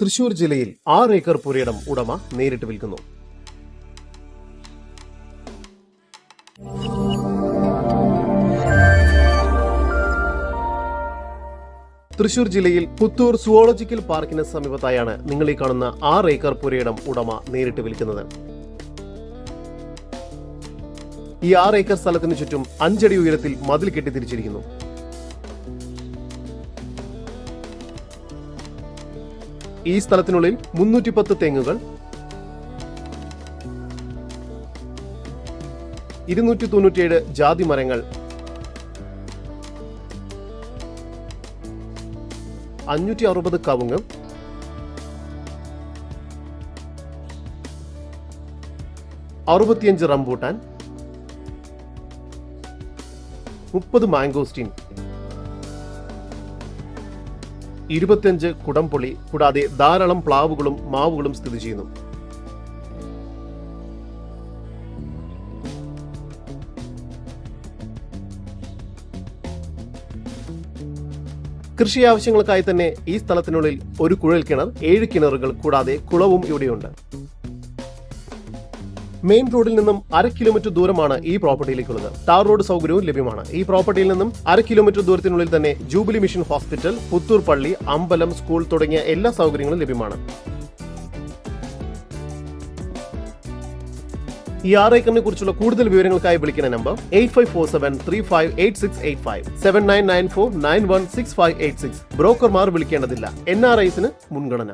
തൃശൂർ ജില്ലയിൽ ആറ് ഏക്കർ പുരയിടം ഉടമ നേരിട്ട് വിൽക്കുന്നു. തൃശൂർ ജില്ലയിൽ പുത്തൂർ സുവോളജിക്കൽ പാർക്കിന് സമീപത്തായാണ് നിങ്ങൾ ഈ കാണുന്ന ആറ് ഏക്കർ പുരയിടം ഉടമ നേരിട്ട് വിൽക്കുന്നത്. ഈ ആറ് ഏക്കർ സ്ഥലത്തിന് ചുറ്റും അഞ്ചടി ഉയരത്തിൽ മതിൽ കെട്ടി തിരിച്ചിരിക്കുന്നു ഈ സ്ഥലത്തിനുള്ളിൽ മുന്നൂറ്റി പത്ത് തെങ്ങുകൾ ഇരുന്നൂറ്റി തൊണ്ണൂറ്റിയേഴ് ജാതി മരങ്ങൾ അഞ്ഞൂറ്റി അറുപത് കവുങ്ങ് അറുപത്തിയഞ്ച് റംബൂട്ടാൻ മുപ്പത് മാംഗോസ്റ്റീൻ. ഇരുപത്തിയഞ്ച് കുടംപുളി കൂടാതെ ധാരാളം പ്ലാവുകളും മാവുകളും സ്ഥിതി ചെയ്യുന്നു. കൃഷി ആവശ്യങ്ങൾക്കായി തന്നെ ഈ സ്ഥലത്തിനുള്ളിൽ ഒരു കുഴൽ കിണർ ഏഴ് കിണറുകൾ കൂടാതെ കുളവും ഇവിടെയുണ്ട്. മെയിൻ റോഡിൽ നിന്നും അര കിലോമീറ്റർ ദൂരമാണ് ഈ പ്രോപ്പർട്ടിയിലേക്കുള്ളത്. ടാർ റോഡ് സൗകര്യവും ലഭ്യമാണ്. ഈ പ്രോപ്പർട്ടിയിൽ നിന്നും അര കിലോമീറ്റർ ദൂരത്തിനുള്ളിൽ തന്നെ ജൂബിലി മിഷൻ ഹോസ്പിറ്റൽ പുത്തൂർ പള്ളി അമ്പലം സ്കൂൾ തുടങ്ങിയ എല്ലാ സൗകര്യങ്ങളും ലഭ്യമാണ്. ഈ ആറ് ഏക്കറിനെ കുറിച്ചുള്ള കൂടുതൽ വിവരങ്ങൾക്കായി വിളിക്കുന്ന number eight five four seven three five eight six eight five seven nine nine four nine one six five eight six. ബ്രോക്കർമാർ വിളിക്കേണ്ടതില്ല. എൻ ആർ ഐസിന് മുൻഗണന.